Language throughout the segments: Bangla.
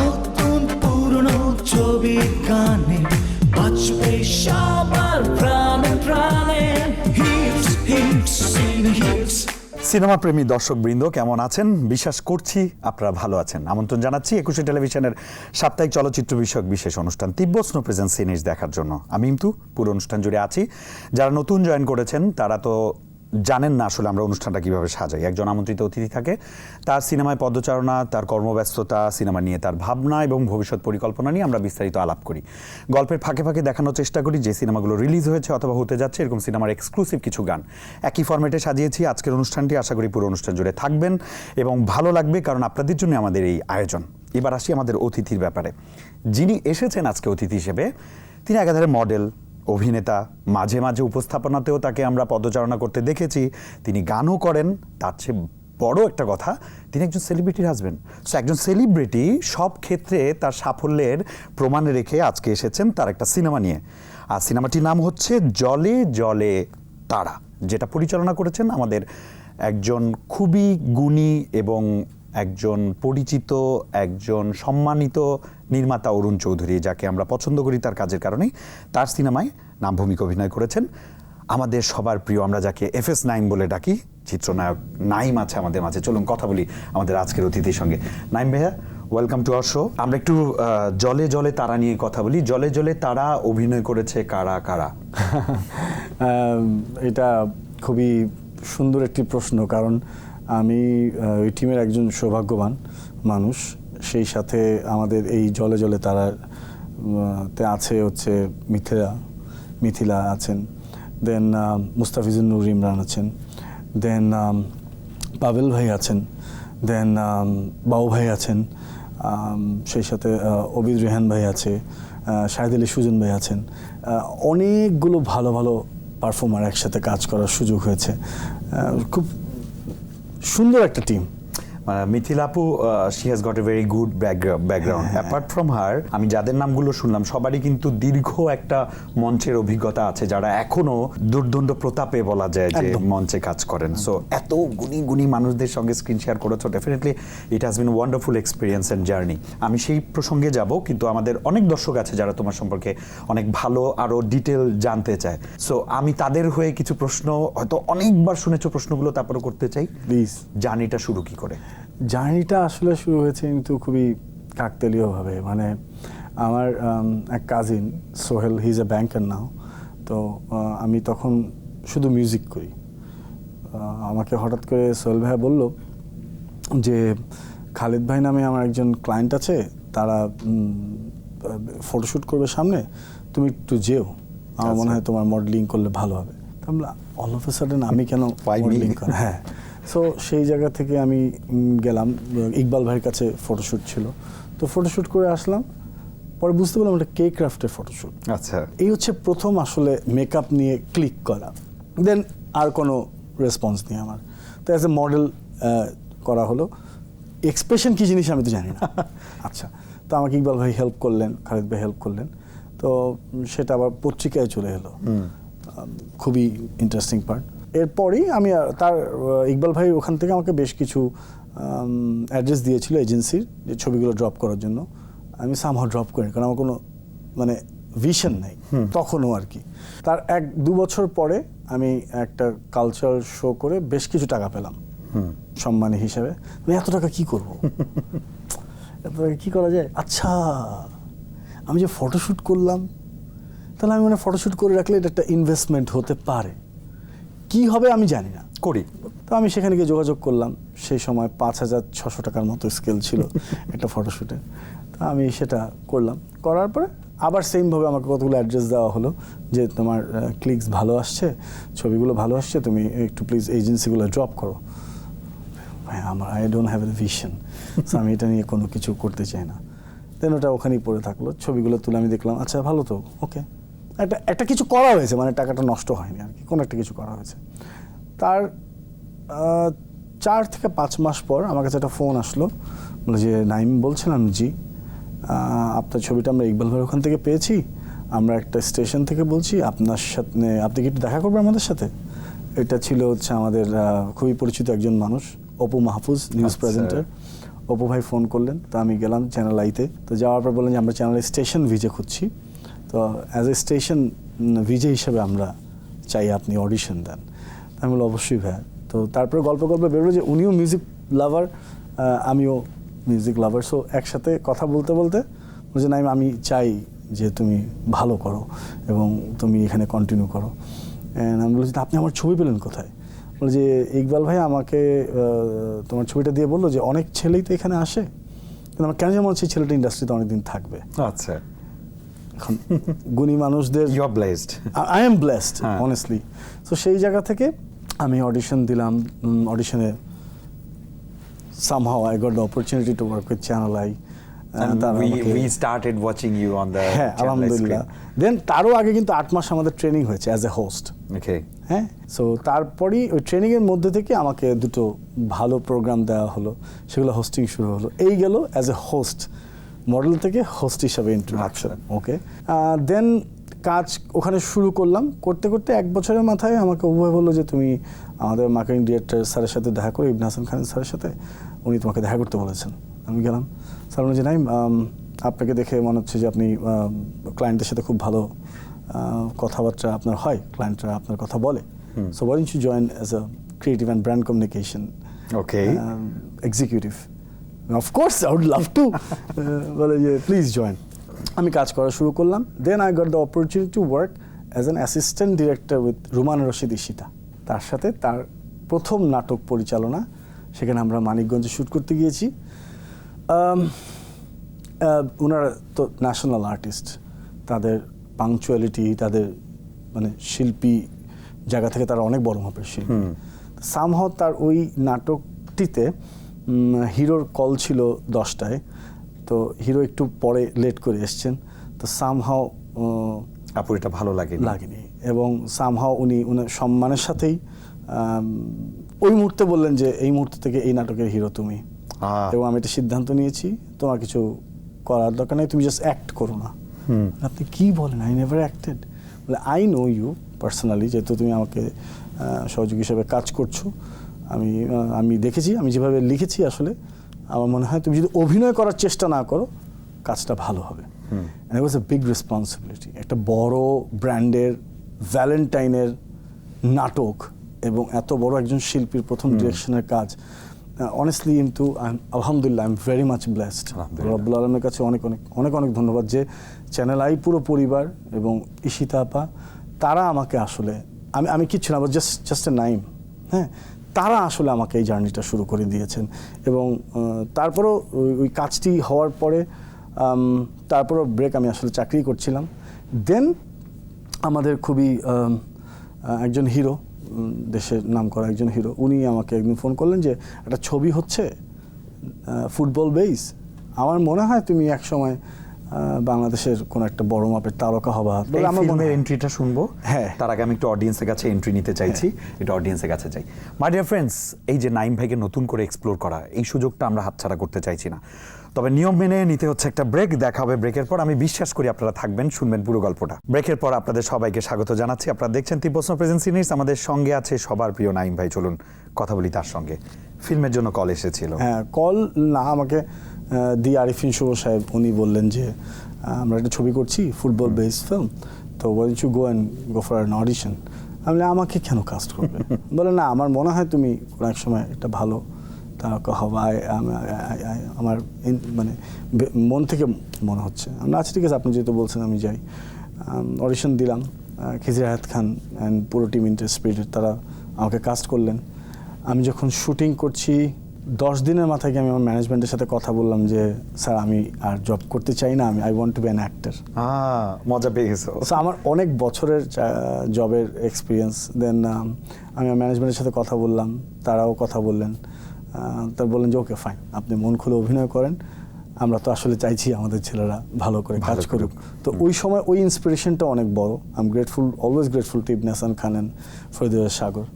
নতুন পুরনো ছবির গানে, বাজবে সবার প্রাণে প্রাণে সিনেমা প্রেমী দর্শকবৃন্দ, কেমন আছেন? বিশ্বাস করছি আপনারা ভালো আছেন। আমন্ত্রণ জানাচ্ছি একুশে টেলিভিশনের সাপ্তাহিক চলচ্চিত্র বিষয়ক বিশেষ অনুষ্ঠান তিব্ব স্নো প্রেজেন্স সিনিস দেখার জন্য। আমি কিন্তু পুরো অনুষ্ঠান জুড়ে আছি। যারা নতুন জয়েন করেছেন, তারা তো জানেন না আসলে আমরা অনুষ্ঠানটা কীভাবে সাজাই। একজন আমন্ত্রিত অতিথি থাকে, তার সিনেমায় পদচারণা, তার কর্মব্যস্ততা, সিনেমা নিয়ে তার ভাবনা এবং ভবিষ্যৎ পরিকল্পনা নিয়ে আমরা বিস্তারিত আলাপ করি। গল্পের ফাঁকে ফাঁকে দেখানোর চেষ্টা করি, যে সিনেমাগুলো রিলিজ হয়েছে অথবা হতে যাচ্ছে, এরকম সিনেমার এক্সক্লুসিভ কিছু গান। একই ফরম্যাটে সাজিয়েছি, আজকের অনুষ্ঠানটি আশা করি পুরো অনুষ্ঠান জুড়ে থাকবেন এবং ভালো লাগবে কারণ আপনাদের জন্য আমাদের এই আয়োজন। এবার আসি আমাদের অতিথির ব্যাপারে। যিনি এসেছেন আজকে অতিথি হিসেবে, তিনি একাধারে মডেল অভিনেতা মাঝে মাঝে উপস্থাপনাতেও তাকে আমরা পদচারণা করতে দেখেছি। তিনি গানও করেন, তার চেয়ে বড় একটা কথা, তিনি একজন সেলিব্রিটির হাজবেন্ড সো একজন সেলিব্রিটি সব ক্ষেত্রে তার সাফল্যের প্রমাণ রেখে আজকে এসেছেন তার একটা সিনেমা নিয়ে। আর সিনেমাটির নাম হচ্ছে জলে জলে তারা, যেটা পরিচালনা করেছেন আমাদের একজন খুবই গুণী এবং একজন পরিচিত, একজন সম্মানিত নির্মাতা অরুণ চৌধুরী, যাকে আমরা পছন্দ করি তার কাজের কারণেই তার সিনেমায় নাম ভূমিকা অভিনয় করেছেন আমাদের সবার প্রিয়, আমরা যাকে এফ এস নাইম বলে ডাকি, চিত্রনায়ক নাইম আছে আমাদের মাঝে। চলুন কথা বলি আমাদের আজকের অতিথির সঙ্গে। নাইম ভাইয়া ওয়েলকাম টু আওয়ার শো আমরা একটু জলে জলে তারা নিয়ে কথা বলি। জলে জলে তারা অভিনয় করেছে কারা কারা? এটা খুবই সুন্দর একটি প্রশ্ন, কারণ আমি ওই টিমের একজন সৌভাগ্যবান মানুষ। সেই সাথে আমাদের এই জলে জলে তারা তে আছে হচ্ছে মিথিলা মিথিলা আছেন। দেন মুস্তাফিজুর নূর ইমরান আছেন। দেন পাভেল ভাই আছেন। দেন বাউ ভাই আছেন। সেই সাথে অবিদ রেহান ভাই আছে শাহিদ আলী সুজন ভাই আছেন। অনেকগুলো ভালো ভালো পারফর্মার একসাথে কাজ করার সুযোগ হয়েছে। খুব সুন্দর একটা team মিথিলাপু she has got a very good background apart from her আমি যাদের নামগুলো শুনলাম সবারই কিন্তু দীর্ঘ একটা মঞ্চের অভিজ্ঞতা আছে যারা এখনও দুর্দণ্ড প্রতাপে বলা যায় যে মঞ্চে কাজ করেন। সো এত গুণী গুণী মানুষদের সঙ্গে স্ক্রিন শেয়ার করেছ definitely it has been wonderful experience and journey আমি সেই প্রসঙ্গে যাব কিন্তু আমাদের অনেক দর্শক আছে যারা তোমার সম্পর্কে অনেক ভালো আরও ডিটেল জানতে চায়। সো আমি তাদের হয়ে কিছু প্রশ্ন হয়তো অনেকবার শুনেছো প্রশ্নগুলো তারপরে করতে চাই। প্লিজ জার্নিটা শুরু কি করে? জার্নিটা আসলে শুরু হয়েছে কিন্তু খুবই কাকতালীয়ভাবে। মানে আমার এক cousin Sohel he is a banker now তো আমি তখন শুধু মিউজিক করি। আমাকে হঠাৎ করে সোহেল ভাই বলল যে খালিদ ভাই নামে আমার একজন ক্লায়েন্ট আছে তারা ফটোশ্যুট করবে সামনে তুমি একটু যেও আমার মনে হয় তোমার মডেলিং করলে ভালো হবে। আমরা অল অফ এ সাডেন আমি কেন? মডেলিং হ্যাঁ। সো সেই জায়গা থেকে আমি গেলাম। ইকবাল ভাইয়ের কাছে ফটোশ্যুট ছিল। তো ফটোশ্যুট করে আসলাম। পরে বুঝতে পারলাম এটা কে ক্রাফটের ফটোশ্যুট আচ্ছা। এই হচ্ছে প্রথম আসলে মেকআপ নিয়ে ক্লিক করা। দেন আর কোনো রেসপন্স নেই আমার। তো অ্যাজ এ মডেল করা হলো। এক্সপ্রেশন কী জিনিস আমি তো জানি না। আচ্ছা। তো আমাকে ইকবাল ভাই হেল্প করলেন খালিদ ভাই হেল্প করলেন। তো সেটা আবার পত্রিকায় চলে এলো। খুবই ইন্টারেস্টিং পার্ট এরপরই আমি তার ইকবাল ভাই ওখান থেকে আমাকে বেশ কিছু অ্যাড্রেস দিয়েছিল এজেন্সির যে ছবিগুলো ড্রপ করার জন্য। আমি সামহাও ড্রপ করি কারণ আমার কোনো মানে ভিশন নাই। তখনও আর কি। তার এক দু বছর পরে আমি একটা কালচার শো করে বেশ কিছু টাকা পেলাম। সম্মানী হিসাবে। আমি এত টাকা কি করব? এত টাকা কি করা যায়? আচ্ছা আমি যে ফটোশ্যুট করলাম তাহলে আমি মানে ফটোশ্যুট করে রাখলে এটা একটা ইনভেস্টমেন্ট হতে পারে। কি হবে আমি জানি না। করি। তো আমি সেখানে গিয়ে যোগাযোগ করলাম। সেই সময় পাঁচ হাজার ছশো টাকার মতো স্কেল ছিল একটা ফটোশ্যুটে তো আমি সেটা করলাম। করার পরে আবার সেমভাবে আমাকে কতগুলো অ্যাড্রেস দেওয়া হলো যে তোমার ক্লিকস ভালো আসছে ছবিগুলো ভালো আসছে তুমি একটু প্লিজ এজেন্সিগুলো ড্রপ করো। আমার I don't have a vision so আমি এটা নিয়ে কোনো কিছু করতে চাই না। দেন ওটা ওখানেই পড়ে থাকল। ছবিগুলো তুলে আমি দেখলাম আচ্ছা ভালো তো ওকে একটা একটা কিছু করা হয়েছে মানে টাকাটা নষ্ট হয়নি আর কি কোনো একটা কিছু করা হয়েছে। তার চার থেকে পাঁচ মাস পর আমার কাছে একটা ফোন আসলো বলে যে নাইম বলছিলাম জি আপনার ছবিটা আমরা ইকবাল ভাইয়ের ওখান থেকে পেয়েছি আমরা একটা স্টেশন থেকে বলছি আপনার সাথে আপনি কি একটু দেখা করবেন আমাদের সাথে? এটা ছিল হচ্ছে আমাদের খুবই পরিচিত একজন মানুষ অপু মাহফুজ নিউজ আচ্ছা। প্রেজেন্টার অপু ভাই ফোন করলেন তো আমি গেলাম চ্যানেল আইতে তো। যাওয়ার পর বললেন যে আমরা চ্যানেল স্টেশন ভিজে খুঁজছি। তো অ্যাজ এ স্টেশন ভিজে হিসেবে আমরা চাই আপনি অডিশন দেন। আমি বললাম, অবশ্যই ভাইয়া। তো তারপরে গল্প গল্প বেরোলো যে উনিও মিউজিক লাভার আমিও মিউজিক লাভার সো একসাথে কথা বলতে বলতে বলছে, না, আমি চাই যে তুমি ভালো করো এবং তুমি এখানে কন্টিনিউ করো। আমি বলছি আপনি আমার ছবি পেলেন কোথায়? বলে যে, ইকবাল ভাই আমাকে তোমার ছবিটা দিয়ে বলল যে, অনেক ছেলেই তো এখানে আসে। কিন্তু আমার কেন যেমন হচ্ছে ছেলেটা ইন্ডাস্ট্রিতে অনেকদিন থাকবে। আচ্ছা। এখন গুণী মানুষদের you are blessed I am blessed. Honestly so সেই জায়গা থেকে আমি অডিশন দিলাম অডিশনে somehow I got the opportunity to work with Channel I And we, আমাকে- we started watching you on the হ্যাঁ আলহামদুলিল্লাহ। দেন তারও আগে কিন্তু আট মাস আমাদের ট্রেনিং হয়েছে অ্যাজ এ হোস্ট screen. হ্যাঁ সো তারপরেই ওই ট্রেনিংয়ের মধ্যে থেকে আমাকে দুটো ভালো প্রোগ্রাম দেওয়া হলো সেগুলো হোস্টিং শুরু হলো। এই গেল অ্যাজ এ হোস্ট মডেল থেকে হোস্ট হিসাবে ইন্ট্রোডাকশন ওকে দেন কাজ ওখানে শুরু করলাম করতে করতে এক বছরের মাথায় আমাকে উভয় বলল যে তুমি আমাদের মার্কেটিং ডিরেক্টর স্যারের সাথে দেখা করো ইবনে হাসান খানের স্যারের সাথে উনি তোমাকে দেখা করতে বলেছেন। আমি গেলাম স্যার বললেন যে নাই আপনাকে দেখে মনে হচ্ছে যে আপনি ক্লায়েন্টের সাথে খুব ভালো কথাবার্তা আপনার হয় ক্লায়েন্টরা আপনার কথা বলে। So why you join as a creative and brand communication okay executive of course I would love to বলে যে প্লিজ জয়েন আমি কাজ করা শুরু করলাম। Then I got the opportunity to work as an assistant director with Ruman Rashid Ishita তার সাথে তার প্রথম নাটক পরিচালনা সেখানে আমরা মানিকগঞ্জে শ্যুট করতে গিয়েছি। Um, আহ, ওনারা তো ন্যাশনাল আর্টিস্ট তাদের পাংচুয়ালিটি তাদের মানে শিল্পী জায়গা থেকে তারা অনেক বড় মাপের শিল্পী। সামহাও তার ওই নাটকটিতে হিরোর কল ছিল দশটায়। তো হিরো একটু পরে লেট করে এসছেন। তো সামহাও আপু এটা ভালো লাগে লাগেনি। এবং সামহাও উনি উনার সম্মানের সাথেই ওই মুহূর্তে বললেন যে এই মুহূর্ত থেকে এই নাটকের হিরো তুমি। এবং আমি একটা সিদ্ধান্ত নিয়েছি তোমার কিছু করার দরকার নেই তুমি জাস্ট অ্যাক্ট করো না। আপনি কি বলেন? আই নেভার অ্যাক্টেড বলে আই নো ইউ পার্সোনালি যেহেতু তুমি আমাকে সহযোগী হিসেবে কাজ করছ। আমি আমি দেখেছি আমি যেভাবে লিখেছি আসলে আমার মনে হয় তুমি যদি অভিনয় করার চেষ্টা না করো কাজটা ভালো হবে। ইট ওয়াজ এ বিগ রেসপন্সিবিলিটি একটা বড় ব্র্যান্ডের ভ্যালেন্টাইনের নাটক এবং এত বড় একজন শিল্পীর প্রথম ডিরেকশনের কাজ। অনেস্টলি কিন্তু I'm- আলহামদুলিল্লাহ I am very much blessed. রব্বুল আলমের কাছে অনেক অনেক অনেক অনেক ধন্যবাদ যে চ্যানেল আই পুরো পরিবার এবং ঈশিতা আপা তারা আমাকে আসলে আমি আমি কিচ্ছু না জাস্ট জাস্ট এ নাইম হ্যাঁ? তারা আসলে আমাকে এই জার্নিটা শুরু করে দিয়েছেন। এবং তারপরেও ওই- কাজটি হওয়ার পরে তারপরও ব্রেক আমি আসলে চাকরি করছিলাম। দেন আমাদের খুবই একজন হিরো দেশের নাম করা একজন হিরো উনি আমাকে একদিন ফোন করলেন যে, একটা ছবি হচ্ছে ফুটবল বেস আমার মনে হয় তুমি এক সময় বাংলাদেশের কোন একটা বড় মাপের তারকা হবা আমার মনে হয়। এন্ট্রিটা শুনব। হ্যাঁ। তার আগে আমি একটু অডিয়েন্সের কাছে এন্ট্রি নিতে চাইছি। এটা অডিয়েন্সের কাছে চাই মাই ডিয়ার ফ্রেন্ডস এই যে নাইম ভাইকে নতুন করে এক্সপ্লোর করা এই সুযোগটা আমরা হাতছাড়া করতে চাইছি না। তবে নিয়ম মেনে নিতে হচ্ছে একটা ব্রেক দেখা হবে ব্রেকের পর। আমি বিশ্বাস করি আপনারা থাকবেন শুনবেন পুরো গল্পটা। ব্রেকের পর আপনাদের সবাইকে স্বাগত জানাচ্ছি। আপনারা দেখছেন তিব্বস্ন প্রেজেন্সি নিউজ আমাদের সঙ্গে আছে সবার প্রিয় নাইম ভাই। চলুন কথা বলি তার সঙ্গে। ফিল্মের জন্য কল এসেছিল। হ্যাঁ কল না আমাকে দি আরিফিন শুভ সাহেব উনি বললেন যে আমরা একটা ছবি করছি ফুটবল বেস ফিল্ম তো why you go and go for an audition আমি আমাকে কেন কাস্ট করবে? বলে না আমার মনে হয় তুমি কোনো এক সময় একটা ভালো তারকা হবা I- আমি- I- I- আমার মানে মন থেকে মনে হচ্ছে। আমরা আচ্ছা ঠিক আছে আপনি যেহেতু বলছেন আমি যাই। অডিশন দিলাম খিজির আয়াত খান অ্যান্ড পুরো টিম ইন্টার স্পিরিটেড তারা আমাকে কাস্ট করলেন। আমি যখন শুটিং করছি দশ দিনের মাথায় গিয়ে আমি আমার ম্যানেজমেন্টের সাথে কথা বললাম যে স্যার আমি আর জব করতে চাই না আমি I want to be an actor মজা পেয়ে গেছো। স্যার আমার অনেক বছরের জবের এক্সপিরিয়েন্স দেন আমি আমার ম্যানেজমেন্টের সাথে কথা বললাম তারাও কথা বললেন তার বললেন যে ওকে ফাইন আপনি মন খুলে অভিনয় করেন আমরা তো আসলে চাইছি আমাদের ছেলেরা ভালো করে কাজ করুক। তো ওই সময় ওই ইন্সপিরেশনটা অনেক বড়। I am grateful always grateful to Ibne Hasan Khan and Faridul Sagar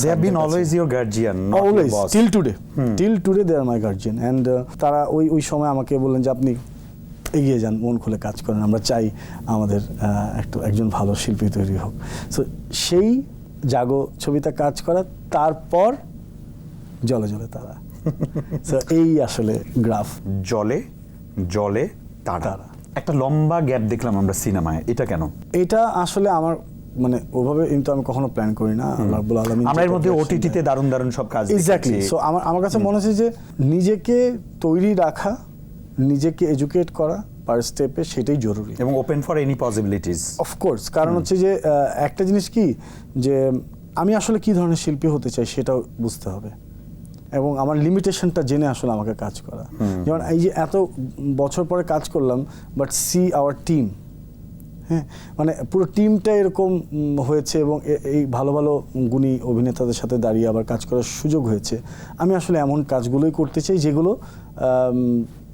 they have been always your guardian always till today till today they are my guardian and তারা ওই ওই সময় আমাকে বললেন যে আপনি এগিয়ে যান মন খুলে কাজ করেন। আমরা চাই আমাদের একটু একজন ভালো শিল্পী তৈরি হোক। সো সেই জাগো ছবিতে কাজ করা তারপর জলে জলে তারা এই আসলে গ্রাফ। জলে জলে তারা। একটা লম্বা গ্যাপ দেখলাম আমরা সিনেমায় এটা কেন? এটা আসলে আমার মানে ওভাবে কিন্তু আমি কখনো প্ল্যান করি না রাব্বুল আলামিন আমরা এর মধ্যে ওটিটিতে দারুণ দারুণ সব কাজ এক্স্যাক্টলি সো আমার আমার কাছে মনে হচ্ছে যে নিজেকে তৈরি রাখা নিজেকে এডুকেট করা পার স্টেপে সেটাই জরুরি। এবং open for any possibilities of course কারণ হচ্ছে যে একটা জিনিস কি যে আমি আসলে কি ধরনের শিল্পী হতে চাই সেটাও বুঝতে হবে। এবং আমার লিমিটেশনটা জেনে আসলে আমাকে কাজ করা। যেমন এই যে এত বছর পরে কাজ করলাম বাট সি আওয়ার টিম হ্যাঁ? মানে পুরো টিমটা এরকম হয়েছে এবং এই ভালো ভালো গুণী অভিনেতাদের সাথে দাঁড়িয়ে আবার কাজ করার সুযোগ হয়েছে। আমি আসলে এমন কাজগুলোই করতে চাই যেগুলো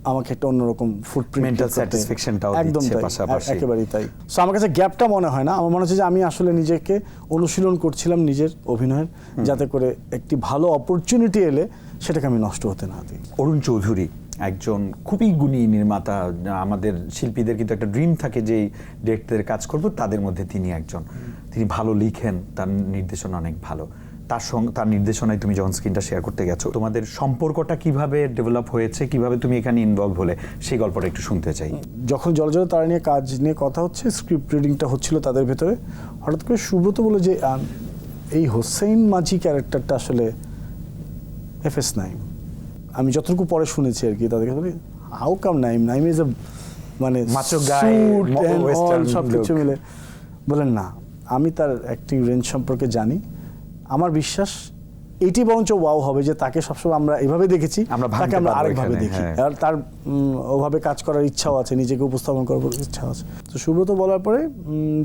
আমাকে একটা অন্যরকম ফুটপ্রিন্ট Mental satisfaction-টাও একদম পাশাপাশি। একেবারেই তাই। সো আমার কাছে গ্যাপটা মনে হয় না। আমার মনে হচ্ছে যে আমি আসলে নিজেকে অনুশীলন করছিলাম নিজের অভিনয়ের যাতে করে একটি ভালো অপরচুনিটি এলে সেটাকে আমি নষ্ট হতে না দিই। অরুণ চৌধুরী একজন খুবই গুণী নির্মাতা। আমাদের শিল্পীদের কিন্তু একটা ড্রিম থাকে যে ডিরেক্টরদের কাজ করব তাদের মধ্যে তিনি একজন। তিনি ভালো লিখেন তার নির্দেশনা অনেক ভালো। তার সঙ্গে তার নির্দেশনায় তুমি যখন স্ক্রিনটা শেয়ার করতে গেছো তোমাদের সম্পর্কটা কীভাবে ডেভেলপ হয়েছে কীভাবে তুমি এখানে ইনভলভ হলে সেই গল্পটা একটু শুনতে চাই। যখন জল জল তারা নিয়ে কাজ নিয়ে কথা হচ্ছে স্ক্রিপ্ট রিডিংটা হচ্ছিল তাদের ভেতরে হঠাৎ করে সুব্রত বলে যে এই হোসেন মাঝি ক্যারেক্টারটা আসলে এফ এস নাইম। আমি যতটুকু পরে শুনেছি আর কি তাদেরকে বলি how come Naim? Naim is a মানে সব কিছু মিলে। বলেন না আমি তার অ্যাক্টিং রেঞ্জ সম্পর্কে জানি আমার বিশ্বাস এটি বরঞ্চ ওয়াও হবে যে তাকে সবসময় আমরা এভাবে দেখেছি আমরা তাকে আমরা আরেকভাবে দেখি। হ্যাঁ। আর তার ওভাবে কাজ করার ইচ্ছাও আছে নিজেকে উপস্থাপন করার ইচ্ছা আছে। তো সুব্রত বলার পরে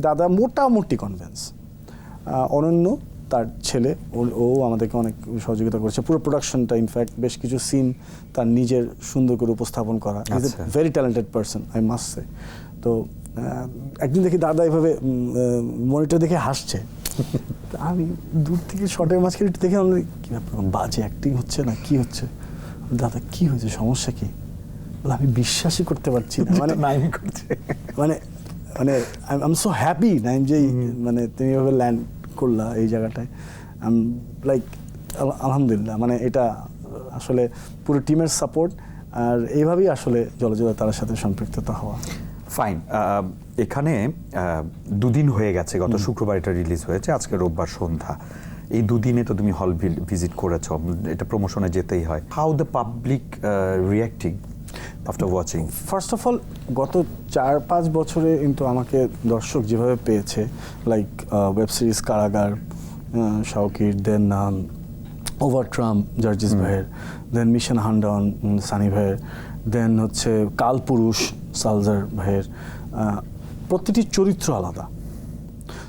দাদা মোটামুটি কনভেন্স অনন্য তার ছেলে ও- আমাদেরকে অনেক সহযোগিতা করেছে। পুরো প্রোডাকশনটা ইনফ্যাক্ট বেশ কিছু সিন তার নিজের সুন্দর করে উপস্থাপন করা। Is a. Very talented person I must say তো একদিন দেখি দাদা এভাবে মনিটর দেখে হাসছে। আমি দূর থেকে শর্টের মাঝখানে একটু দেখে আমি কি ব্যাপার? বাজে অ্যাক্টিং হচ্ছে না? কি হচ্ছে? দাদা কি হয়েছে? সমস্যা কি? বলে, আমি বিশ্বাসই করতে পারছি না। মানে নাইম করছে। মানে মানে I am so happy Naim যে মানে তুমি এভাবে ল্যান্ড করলা এই জায়গাটায়। আম লাইক আলহামদুলিল্লাহ। মানে এটা আসলে পুরো টিমের সাপোর্ট আর এইভাবেই আসলে জলজলা তার সাথে সম্পৃক্ততা হওয়া। ফাইন এখানে দুদিন হয়ে গেছে গত শুক্রবার এটা রিলিজ হয়েছে আজকে রোববার সন্ধ্যা। এই দুদিনে তো তুমি হল ভিজিট করেছ এটা প্রমোশনে যেতেই হয়। How the public reacting after watching first of all গত চার পাঁচ বছরে কিন্তু আমাকে দর্শক যেভাবে পেয়েছে লাইক ওয়েব সিরিজ কারাগার শাওকির দেন ওভার ট্রাম্প জার্জিস ভাইয়ের দেন মিশন হান্ডন সানি ভাইয়ের। দেন হচ্ছে কালপুরুষ সালজার ভাইয়ের প্রতিটি চরিত্র আলাদা।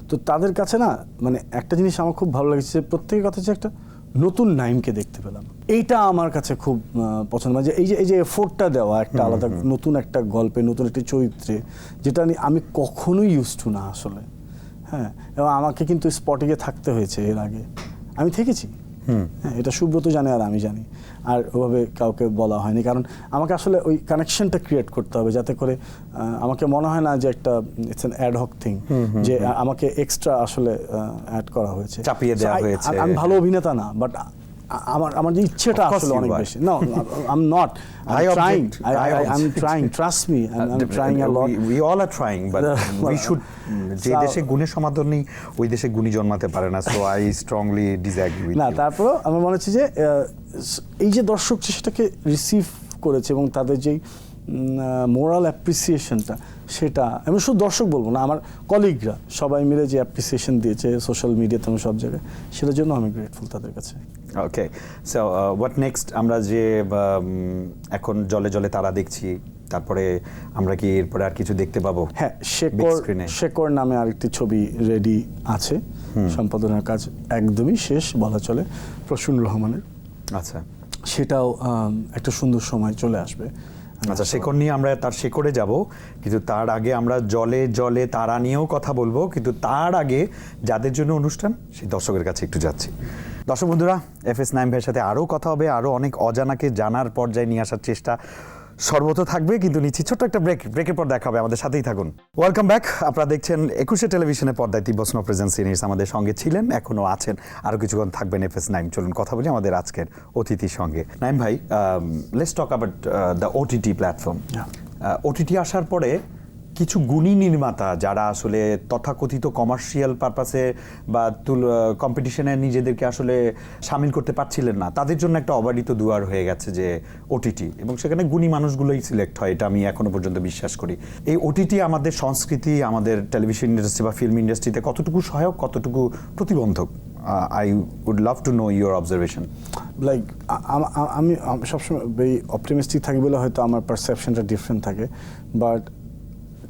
তো তাদের কাছে না মানে একটা জিনিস আমার খুব ভালো লাগছে প্রত্যেকের কথা হচ্ছে একটা নতুন নাইমকে দেখতে পেলাম। এইটা আমার কাছে খুব পছন্দ। মানে যে এই যে এই যে এফোর্টটা দেওয়া একটা আলাদা নতুন একটা গল্পে নতুন একটা চরিত্রে যেটা আমি- আমি কখনোই ইউজ টু না আসলে। হ্যাঁ এবং আমাকে কিন্তু স্পটিংয়ে থাকতে হয়েছে এর আগে। আমি থেকেছি। হ্যাঁ এটা সুব্রত জানে আর আমি জানি। আর ওভাবে কাউকে বলা হয়নি। কারণ আমাকে আসলে ওই কানেকশনটা ক্রিয়েট করতে হবে যাতে করে আমাকে মনে হয় না যে একটা it's an ad hoc thing যে আমাকে এক্সট্রা আসলে অ্যাড করা হয়েছে। চাপিয়ে দেওয়া হয়েছে। আমি ভালো অভিনেতা না বাট আমার আমার যে ইচ্ছেটা আসলে অনেক বেশি। No I am not I am trying I am trying trust me I am trying a lot we all are trying but we should যে দেশে গুণের সমাদর নেই ওই দেশে গুণী জন্মাতে পারে না so I strongly disagree with না তারপরেও আমার মনে হচ্ছে যে এই যে দর্শক সেটাকে রিসিভ করেছে এবং তাদের যেই মোরাল অ্যাপ্রিসিয়েশনটা সেটা আমি শুধু দর্শক বলব না আমার কলিগরা সবাই মিলে যে অ্যাপ্রিসিয়েশন দিয়েছে সোশ্যাল মিডিয়াতে আমি সব জায়গায় সেটার জন্য আমি গ্রেটফুল তাদের কাছে। ওকে সো হোয়াট নেক্সট আমরা যে উম, এখন জলে জলে তারা দেখছি তারপরে আমরা কি এরপরে আর কিছু দেখতে পাবো? হ্যাঁ শেকর শেকর নামে আরেকটি ছবি রেডি আছে। সম্পাদনার কাজ একদমই শেষ বলা চলে প্রসূন রহমানের। আচ্ছা। সেটাও একটা সুন্দর সময় চলে আসবে। আচ্ছা শেকড় নিয়ে আমরা তার শেকড়ে যাব, কিন্তু তার আগে আমরা জলে জলে তারা নিয়েও কথা বলব, কিন্তু তার আগে যাদের জন্য অনুষ্ঠান, সেই দর্শকের কাছে একটু যাচ্ছি। দর্শক বন্ধুরা এফ এস নাইম ভাইয়ের সাথে আরও কথা হবে, আরও অনেক অজানাকে জানার পর্যায়ে নিয়ে আসার চেষ্টা সর্বত থাকবে কিন্তু নিচ্ছি ছোট্ট একটা ব্রেক ব্রেকের পর দেখা হবে আমাদের সাথেই থাকুন। ওয়েলকাম ব্যাক আপনারা দেখছেন একুশে টেলিভিশনে পর্দায় তিব্বস্ন প্রেজেন্স সিনিয়র্স আমাদের সঙ্গে ছিলেন এখনও আছেন। আরও কিছুক্ষণ থাকবেন এফ এস নাইম চলুন কথা বলি আমাদের আজকের অতিথির সঙ্গে। নাইম ভাই let's talk about the OTT platform OTT আসার পরে কিছু গুণী নির্মাতা যারা আসলে তথাকথিত কমার্শিয়াল পারপাসে বা তুল কম্পিটিশনে নিজেদেরকে আসলে সামিল করতে পারছিলেন না, তাদের জন্য একটা অবারিত দুয়ার হয়ে গেছে যে ওটিটি এবং সেখানে গুণী মানুষগুলোই সিলেক্ট হয়, এটা আমি এখনও পর্যন্ত বিশ্বাস করি। এই ওটিটি আমাদের সংস্কৃতি, আমাদের টেলিভিশন ইন্ডাস্ট্রি বা ফিল্ম ইন্ডাস্ট্রিতে কতটুকু সহায়ক, কতটুকু প্রতিবন্ধক? I would love to know your observation like আমি সবসময় ভেরি অপটিমিস্টিক থাকি বলে হয়তো আমার পারসেপশনটা ডিফারেন্ট থাকে বাট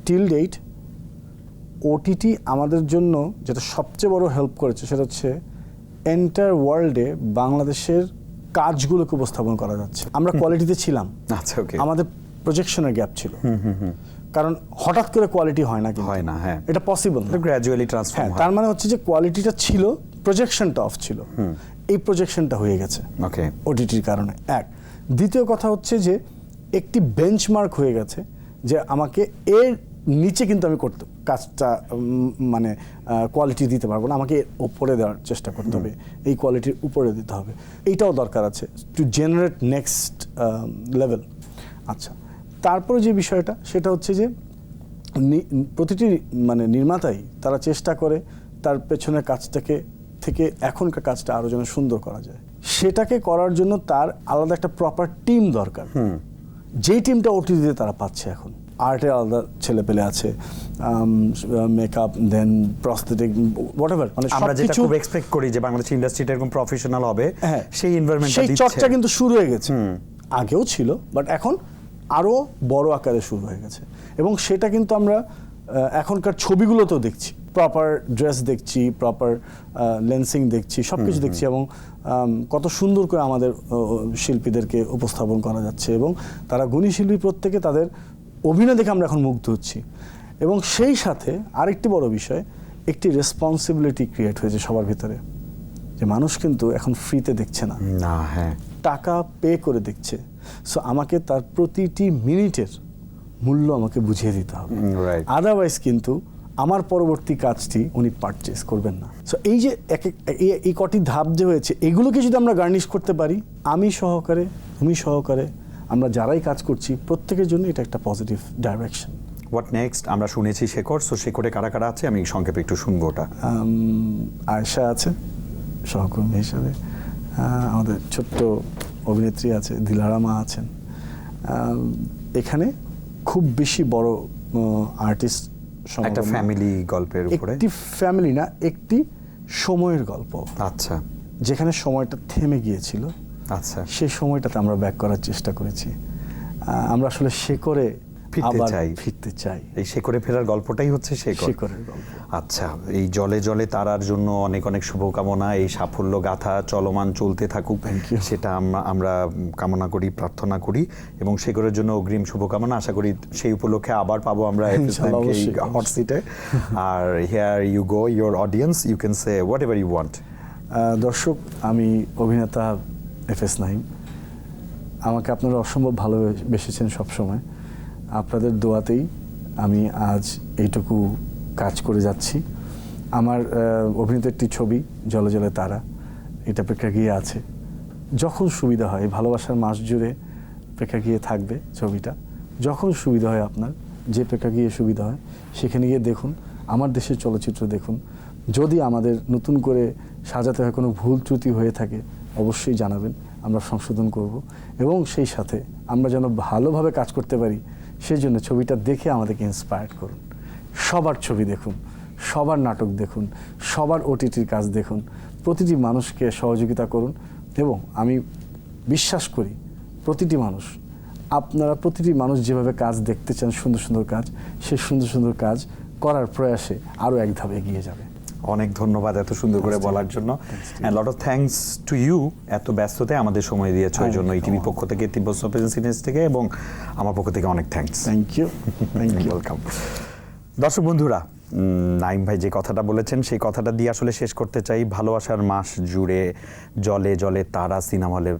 টিল ডেট ওটিটি আমাদের জন্য যেটা সবচেয়ে বড় হেল্প করেছে সেটা হচ্ছে এন্টার ওয়ার্ল্ডে বাংলাদেশের কাজগুলোকে উপস্থাপন করা যাচ্ছে। আমরা কোয়ালিটিতে ছিলাম। আচ্ছা ওকে আমাদের প্রজেকশনের গ্যাপ ছিল। কারণ হঠাৎ করে কোয়ালিটি হয় না। হয় না, হ্যাঁ। এটা পসিবল না গ্র্যাজুয়ালি ট্রান্সফর্ম তার মানে হচ্ছে যে কোয়ালিটিটা ছিল প্রজেকশনটা অফ ছিল। এই প্রজেকশনটা হয়ে গেছে। ওকে। ওটিটির কারণে। এক। দ্বিতীয় কথা হচ্ছে যে একটি বেঞ্চমার্ক হয়ে গেছে যে আমাকে এর নিচে কিন্তু আমি করতে কাজটা মানে কোয়ালিটি দিতে পারব না। আমাকে উপরে দেওয়ার চেষ্টা করতে হবে। এই কোয়ালিটির উপরে দিতে হবে। এইটাও দরকার আছে। টু জেনারেট নেক্সট লেভেল আচ্ছা। তারপরে যে বিষয়টা সেটা হচ্ছে যে প্রতিটি মানে নির্মাতাই তারা চেষ্টা করে তার পেছনের কাজটাকে থেকে এখনকার কাজটা আরও যেন সুন্দর করা যায়। সেটাকে করার জন্য তার আলাদা একটা প্রপার টিম দরকার। যেই টিমটা ওটিতে তারা পাচ্ছে এখন। আর্টের আলাদা ছেলে পেলে আছে makeup then prosthetic whatever মানে আমরা যেটা খুব এক্সপেক্ট করি যে বাংলাদেশ ইন্ডাস্ট্রিটা এরকম প্রফেশনাল হবে হ্যাঁ সেই এনভায়রনমেন্টটা সেই চর্চা কিন্তু শুরু হয়ে গেছে। আগেও ছিল বাট এখন আরও বড় আকারে শুরু হয়ে গেছে। এবং সেটা কিন্তু আমরা এখনকার ছবিগুলোতেও দেখছি। প্রপার ড্রেস দেখছি প্রপার লেন্সিং দেখছি সব কিছু দেখছি এবং কত সুন্দর করে আমাদের শিল্পীদেরকে উপস্থাপন করা যাচ্ছে এবং তারা গুণী শিল্পী প্রত্যেকে তাদের অভিনয় দেখে আমরা এখন মুগ্ধ হচ্ছি। এবং সেই সাথে আরেকটি বড় বিষয় একটি রেসপন্সিবিলিটি ক্রিয়েট হয়েছে সবার ভিতরে। যে মানুষ কিন্তু এখন ফ্রিতে দেখছে না। না হ্যাঁ। টাকা পে করে দেখছে। সো আমাকে তার প্রতিটি মিনিটের মূল্য আমাকে বুঝিয়ে দিতে হবে। Mm, আদারওয়াইজ কিন্তু আমার পরবর্তী কাজটি উনি পারচেস করবেন না। সো এই যে এক এই কটি ধাপ যে হয়েছে এগুলোকে যদি আমরা গার্নিশ করতে পারি আমি সহকারে তুমি সহকারে আমরা যারাই কাজ করছি প্রত্যেকের জন্য এটা একটা পজিটিভ ডাইরেকশন হোয়াট নেক্সট আমরা শুনেছি শেখর সো শেখরে কারা কারা আছে? আমি সংক্ষেপে একটু শুনব ওটা। আয়শা আছে সহকর্মী হিসাবে। আমাদের ছোট্ট অভিনেত্রী আছে দিলারামা আছেন। এখানে খুব বেশি বড় আর্টিস্ট একটা ফ্যামিলি গল্পের উপরে? একটি ফ্যামিলি না একটি সময়ের গল্প। আচ্ছা। যেখানে সময়টা থেমে গিয়েছিল। আচ্ছা। সেই সময়টাতে আমরা ব্যাক করার চেষ্টা করেছি। আমরা আসলে সে করে ফিরতে চাই। ফিরতে চাই। এই শেখরে ফেরার গল্পটাই হচ্ছে শেখর শেকড়ের গল্প। আচ্ছা এই জলে জলে তারার জন্য অনেক অনেক শুভকামনা এই সাফল্য গাথা চলমান চলতে থাকুক সেটা আমরা আমরা কামনা করি প্রার্থনা করি এবং সেগুলোর জন্য অগ্রিম শুভকামনা। আশা করি সেই উপলক্ষে আবার পাবো আমরা হট সিটে আর here you go your audience you can say whatever you want দর্শক আমি অভিনেতা এফ এস নাইম আমাকে আপনারা অসম্ভব ভালোবেসেছেন সবসময়। আপনাদের দোয়াতেই আমি আজ এইটুকু কাজ করে যাচ্ছি। আমার অভিনীত একটি ছবি, জলে জলে তারা, এটা প্রেক্ষাগৃহে আছে। যখন সুবিধা হয়, ভালোবাসার মাস জুড়ে প্রেক্ষাগৃহে থাকবে ছবিটা। যখন সুবিধা হয় আপনার, যে প্রেক্ষাগৃহে সুবিধা হয়, সেখানে গিয়ে দেখুন, আমার দেশের চলচ্চিত্র দেখুন। যদি আমাদের নতুন করে সাজাতে হয়, কোনো ভুল ত্রুটি হয়ে থাকে অবশ্যই জানাবেন, আমরা সংশোধন করব এবং সেই সাথে আমরা যেন ভালোভাবে কাজ করতে পারি সেই জন্য ছবিটা দেখে আমাদেরকে ইন্সপায়ার করুন। সবার ছবি দেখুন, সবার নাটক দেখুন, সবার ওটিটির কাজ দেখুন, প্রতিটি মানুষকে সহযোগিতা করুন এবং আমি বিশ্বাস করি প্রতিটি মানুষ, আপনারা প্রতিটি মানুষ যেভাবে কাজ দেখতে চান, সুন্দর সুন্দর কাজ, সেই সুন্দর সুন্দর কাজ করার প্রয়াসে আরও এক ধাপ এগিয়ে যাবে। অনেক ধন্যবাদ এত সুন্দর করে বলার জন্য। And lot of thanks to you এত ব্যস্ততায় আমাদের সময় দিয়েছ এই জন্য এই টিভির পক্ষ থেকে তিব্বত প্রেজেন্স থেকে এবং আমার পক্ষ থেকে অনেক thanks thank you thank you welcome দর্শক বন্ধুরা নাইম ভাই যে কথাটা বলেছেন সেই কথাটা দিয়ে আসলে শেষ করতে চাই। ভালোবাসার মাস জুড়ে জলে জলে তারা সিনেমা হলে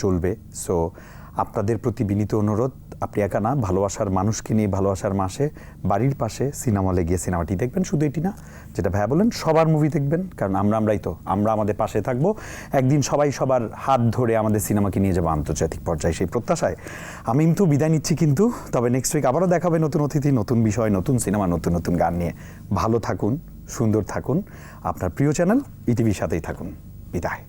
চলবে। সো আপনাদের প্রতি বিনীত অনুরোধ আপনি একা না, ভালোবাসার মানুষকে নিয়ে ভালোবাসার মাসে বাড়ির পাশে সিনেমা হলে গিয়ে সিনেমাটি দেখবেন। শুধু এটি না, যেটা ভাইয়া বলেন সবার মুভি দেখবেন, কারণ আমরা, আমরাই তো, আমরা আমাদের পাশে থাকব। একদিন সবাই সবার হাত ধরে আমাদের সিনেমাকে নিয়ে যাব আন্তর্জাতিক পর্যায়ে সেই প্রত্যাশায়। আমি কিন্তু বিদায় নিচ্ছি কিন্তু, তবে নেক্সট উইক আবারও দেখাবে নতুন অতিথি, নতুন বিষয়, নতুন সিনেমা নতুন নতুন গান নিয়ে। ভালো থাকুন, সুন্দর থাকুন। আপনার প্রিয় চ্যানেল ইটিভির সাথেই থাকুন। বিদায়।